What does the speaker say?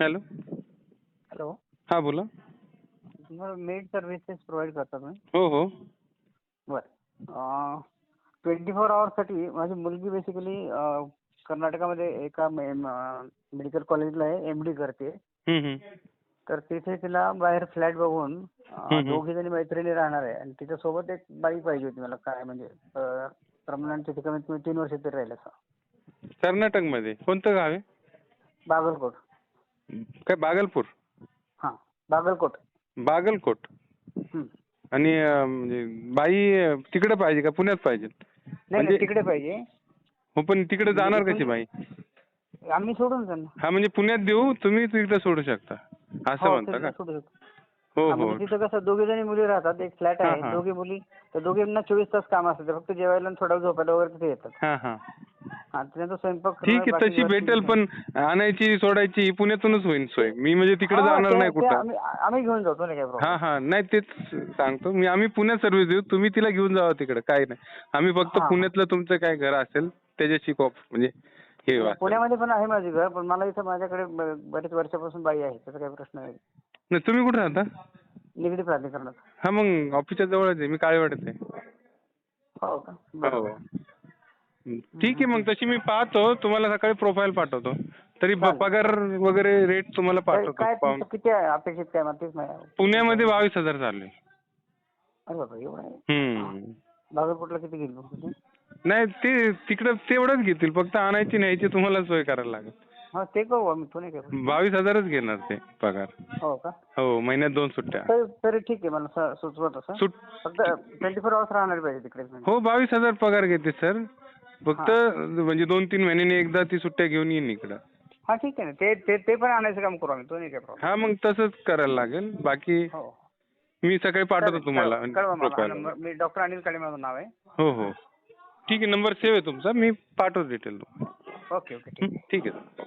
Hello. Hello. हा बोला. तुम्हाला मेड सर्व्हिसेस प्रोव्हाइड करता तुम्ही हो हो. बरं. ट्वेंटी फोर आवर्ससाठी माझी मुलगी बेसिकली कर्नाटकामध्ये एका मेडिकल कॉलेजला आहे एम डी करते. हम्म, हम्म. तर तिथे तिला बाहेर फ्लॅट बघून हम्म. दोघी जणी मैत्रिणी राहणार आहे. आणि तिच्यासोबत एक बाई पाहिजे होती मला काय म्हणजे परमनंट तिथे कमीत कमी तीन वर्ष तरी राहील असं. कर्नाटकमध्ये. कोणतं गाव आहे? बागलकोट. काय बागलपूर? हां बागलकोट. बागलकोट. आणि म्हणजे बाई तिकडे पाहिजे का पुण्यात पाहिजे? नाही म्हणजे- तिकडे पाहिजे. हो पण तिकडे जाणार कशी बाई? आम्ही सोडून हा म्हणजे पुण्यात देऊ तुम्ही तिकडे सोडू शकता. असं हो, म्हणता तिकडे का? सोडू शकतो. हो हा, हो. म्हणजे तिथं कसं दोघी जणी मुली राहतात एक फ्लॅट हा, आहे हा. दोघी मुली तर दोघींना चोवीस तास काम असतं फक्त जेवायला आणि थोडा वेळ झोपायला वगैरे तिथे येतात. हा हा. हा त्यांचा स्वयंपाक ठीक आहे बाकी तशी भेटेल. पण आणायची सोडायची ही पुण्यातूनच होईल सोय. मी म्हणजे तिकडे हा, जाणार ते- नाही ते कुठं. आम्ही आम्ही घेऊन जातो ना काय हा हा. नाही तेच सांगतो. मी आम्ही पुण्यात सर्व्हिस देऊ तुम्ही तिला घेऊन जावा तिकडे काय नाही. आम्ही फक्त हा. पुण्यातलं तुमचं काय घर असेल त्याच्याशी कॉप म्हणजे हे पुण्यामध्ये पण आहे माझे घर पण मला इथं माझ्याकडे ब- बरेच वर्षापासून बाई आहे त्याचा काही प्रश्न नाही. नाही तुम्ही कुठे राहता? निगडी प्राधिकरणात. हा मग ऑफिसच्या जवळच आहे. मी काळेवाड्यात आहे. हो का? हो. ठीक आहे मग तशी मी पाहतो. तुम्हाला सकाळी प्रोफाईल पाठवतो. तरी चालेल. पगार वगैरे रेट तुम्हाला काय पाठवतो. काय पाहून. तुमचं किती आहे अपेक्षित काय? मला तेच नाही पुण्यामध्ये बावीस हजार चालू आहे. अरे बाबा एवढं आहे? हम्म. बागलकोटला किती घेईल मग तुम्ही? नाही ते तिकडं तेवढंच घेतील. फक्त आणायची न्यायची तुम्हाला सोय करायला लागेल. हा ते करू आम्ही तो नाही करू बावीस हजारच घेणार ते पगार. हो का? हो महिन्यात दोन सुट्ट्या. तरी तरी ठीक आहे मला स- सुचवत असं. सुट फक्त ट्वेंटी फोर आवर्स राहणार पाहिजे तिकडे. हो बावीस हजार पगार घेते सर. फक्त म्हणजे दोन तीन महिन्यांनी एकदा ती सुट्ट्या घेऊन येईन इकडं. हा ठीक आहे ना. ते ते ते पण आणायचं काम करू आम्ही. तो नाही काय प्रॉब्लेम हा मग तसंच करायला लागेल. बाकी हो. मी सकाळी पाठवतो चालेल, तुम्हाला कळवा- कळवा मला. हा profile. नंबर मी डॉक्टर अनिल काळे माझं नाव आहे. हो हो. ठीक आहे नंबर सेव्ह आहे तुमचा. मी पाठवतो डिटेल ओके ओके. ठीक ठीक आहे.